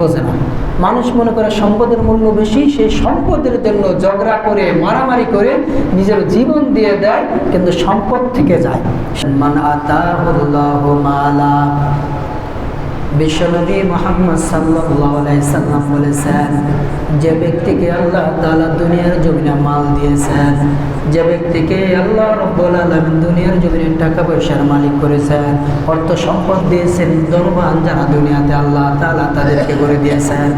বোঝে না। মানুষ মনে করে সম্পদের মূল্য বেশি সেই সম্পদের জন্য ঝগড়া করে, মারামারি করে নিজের জীবন দিয়ে দেয়, কিন্তু সম্পদ থেকে যায়। মান আতা মালা। বিশ্বনবী মোহাম্মদ সাল্লাম বলেছেন, যে ব্যক্তিকে আল্লাহ তাআলা দুনিয়ার জমিনে মাল দিয়েছেন, যে ব্যক্তিকে আল্লাহ রব্বুল আলামিন দুনিয়ার জমিনে টাকা পয়সার মালিক করেছেন, অর্থ সম্পদ দিয়েছেন ধনবান যারা দুনিয়াতে আল্লাহ তাআলা তাদেরকে করে দিয়েছেন।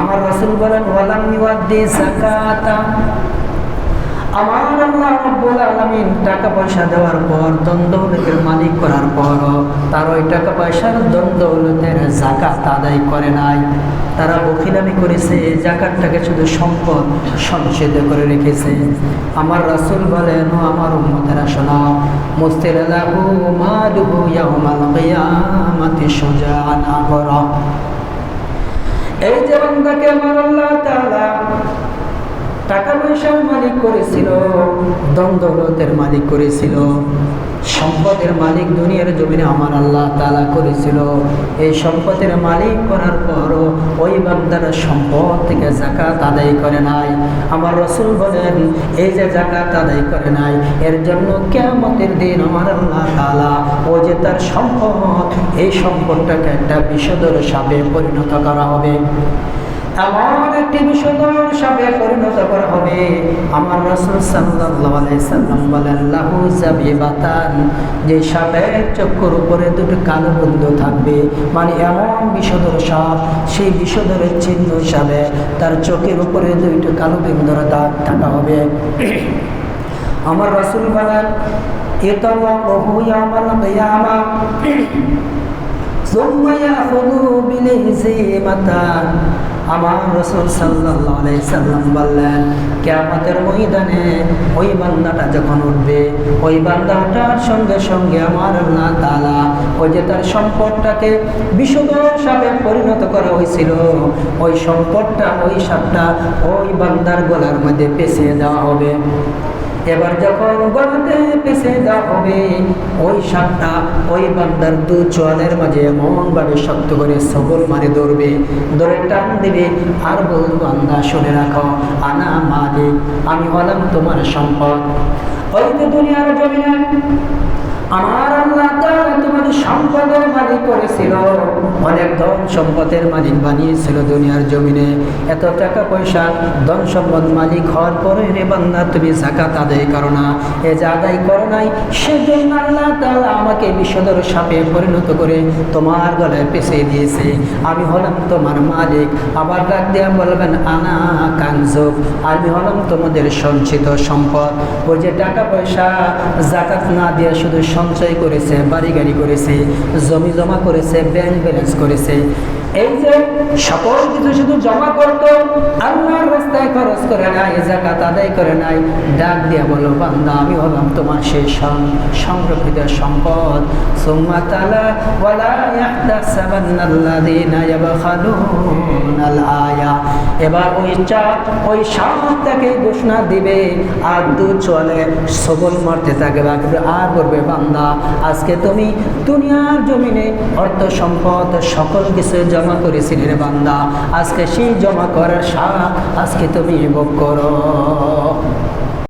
আমার রাসূল বলেন, ওয়ালাম আমার আল্লাহ রব্বুল আলামিন টাকা পয়সা দেওয়ার পর দ্বন্দ্বলতের মালিক করার পর, তার ওই টাকা পয়সার দ্বন্দ্বলতের জাকাত আদায় করে নাই। তারা বখিলামি করেছে এই জাকাতটাকে শুধু সম্পদ সংসদ করে রেখেছে। আমার রাসূল বলেন আমার উম্মতেরা শোনাও মুস্তির লাহু মালুহু ইয়াউমাল কিয়ামাতি সুজাআন এই যে বান্দাকে আমার আল্লাহ তাআলা টাকা পয়সার মালিক করেছিল দ্বন্দ্বলতের মালিক করেছিল, সম্পদের মালিক দুনিয়ার জমিনে আমার আল্লাহ তালা করেছিল। এই সম্পদের মালিক করার পর ওই বান্দারা সম্পদ থেকে জাকাত আদায় করে নাই। আমার রসুল বলেন, এই যে জাকাত আদায় করে নাই, এর জন্য কেমতের দিন আমার আল্লাহ তালা ও যে তার সম্পদ, এই সম্পদটাকে একটা বিষদর সাপে পরিণত করা হবে। এমন একটি বিষধর সাপে পরিণত করা হবে। আমার রসুল সাল্লাম বলেন, লাহু যে সাপের চক্ষুর উপরে দুটো কালো বিন্দু থাকবে। মানে এমন বিষধর সাপ, সেই বিষধরের চিহ্ন হিসাবে তার চোখের উপরে দুইটো কালো বিন্দুর দাগ থাকা হবে। আমার রসুল বলেন, এ তো বহু আমার আমার রসুল সাল্লাম ময়দানে ওই বান্দাটা যখন উঠবে, ওই বান্দাটার সঙ্গে সঙ্গে আমার ওই সম্পদটাকে বিশুদ্ধ পরিণত করা হয়েছিল, ওই সম্পদটা, ওই সাপটা ওই বান্দার গলার মধ্যে পেঁচিয়ে দেওয়া হবে। এবার যখন গলাতে পেছে দেওয়া হবে, ওই সাপটা ওই বান্দার দু চোয়ালের মাঝে এমনভাবে শক্ত করে সবল মারে ধরবে, ধরে টান দেবে, আর বহু বান্দা, শুনে রাখো, আনা মা মালিক, আমি হলাম তোমার সম্পদ। ওই তো দুনিয়ার জমিনে আমার সম্পদের মালিক করেছিল, অনেক ধন সম্পদের মালিক বানিয়েছিল দুনিয়ার জমিনে। এত টাকা পয়সা ধন সম্পদ মালিক হওয়ার পরে রে তুমি জাকাত আদায় করো না। এ যে আদায় করো নাই, সেজন্য আল্লাহ তাআলা আমাকে বিষদর সাপে পরিণত করে তোমার গলায় পেঁচিয়ে দিয়েছে। আমি হলাম তোমার মালিক। আবার ডাক দিয়া বলবেন, আনা কানজুক। আমি হলাম তোমাদের সঞ্চিত সম্পদ। ওই যে টাকা পয়সা জাকাত না দিয়ে শুধু সঞ্চয় করেছে বাড়ি গাড়ি করেছে জমি জমা করেছে ব্যাংক ব্যালেন্স করেছে। এই যে সকল কিছু শুধু জমা করত, আল্লাহর রাস্তায় খরচ করে নাই, জাকাত আদায় করে নাই। ডাক দিয়া বলো, বান্দা, আমি হলাম তোমার সেই সংরক্ষিত সম্পদ। এবার ওই চা ওই সাপটাকে ঘোষণা দিবে, আর দু চলে সবল আর করবে, বান্দা, আজকে তুমি দুনিয়ার জমিনে অর্থ, সম্পদ, সকল কিছু জমা করেছিলে রে বান্দা। আজকে সেই জমা করার সাপ আজকে তুমি ভোগ করো।